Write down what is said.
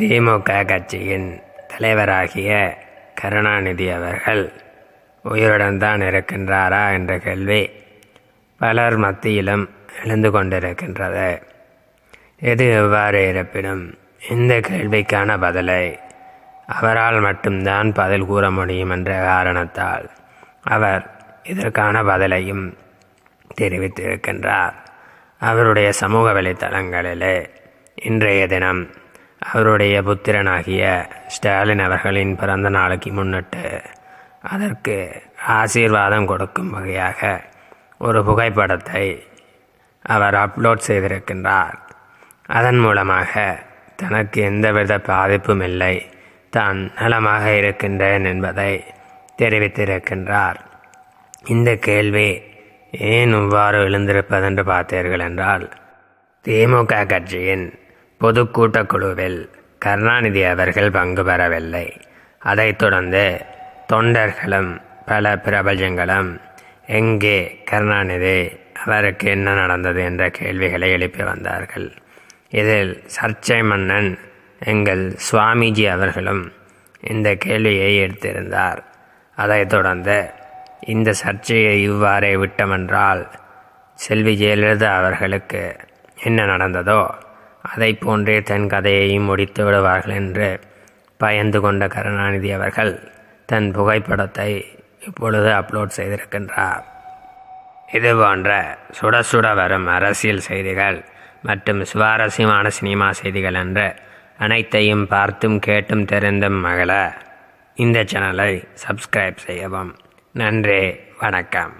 திமுக கட்சியின் தலைவராகிய கருணாநிதி அவர்கள் உயிருடன் தான் இருக்கின்றாரா என்ற கேள்வி பலர் மத்தியிலும் எழுந்து கொண்டிருக்கின்றது. எது எவ்வாறு இருப்பினும் இந்த கேள்விக்கான பதிலை அவரால் மட்டும்தான் பதில் கூற முடியும் என்ற காரணத்தால் அவர் இதற்கான பதிலையும் தெரிவித்திருக்கின்றார். அவருடைய சமூக வலைத்தளங்களிலே இன்றைய தினம் அவருடைய புத்திரனாகிய ஸ்டாலின் அவர்களின் பிறந்த நாளுக்கு முன்னிட்டு அதற்கு ஆசீர்வாதம் கொடுக்கும் வகையாக ஒரு புகைப்படத்தை அவர் அப்லோட் செய்திருக்கின்றார். அதன் மூலமாக தனக்கு எந்தவித பாதிப்பும் இல்லை. தான் நலமாக இருக்கின்றேன் என்பதை தெரிவித்திருக்கின்றார். இந்த கேள்வி ஏன் இவ்வாறு எழுந்திருப்பதென்று பார்த்தீர்கள் என்றால் திமுக கட்சியின் பொதுக்கூட்டக்குழுவில் கருணாநிதி அவர்கள் பங்கு பெறவில்லை. அதைத் தொடர்ந்து தொண்டர்களும் பல பிரபஞ்சங்களும் எங்கே கருணாநிதி அவருக்கு என்ன நடந்தது? என்ற கேள்விகளை எழுப்பி வந்தார்கள். இதில் சர்ச்சை மன்னன் எங்கள் சுவாமிஜி அவர்களும் இந்த கேள்வியை எடுத்திருந்தார். அதைத் தொடர்ந்து இந்த சர்ச்சையை இவ்வாறே விட்டமென்றால் செல்வி ஜெயலலிதா அவர்களுக்கு என்ன நடந்ததோ அதை போன்றே தன் கதையையும் முடித்து விடுவார்கள் என்று பயந்து கொண்ட கருணாநிதி அவர்கள் தன் புகைப்படத்தை இப்பொழுது அப்லோட் செய்திருக்கின்றார். இது போன்ற சுட சுட வரும் அரசியல் செய்திகள் மற்றும் சுவாரஸ்யமான சினிமா செய்திகள் என்று அனைத்தையும் பார்த்தும் கேட்டும் தெரிந்தும் மகள இந்த சேனலை சப்ஸ்கிரைப் செய்யவும். நன்றி வணக்கம்.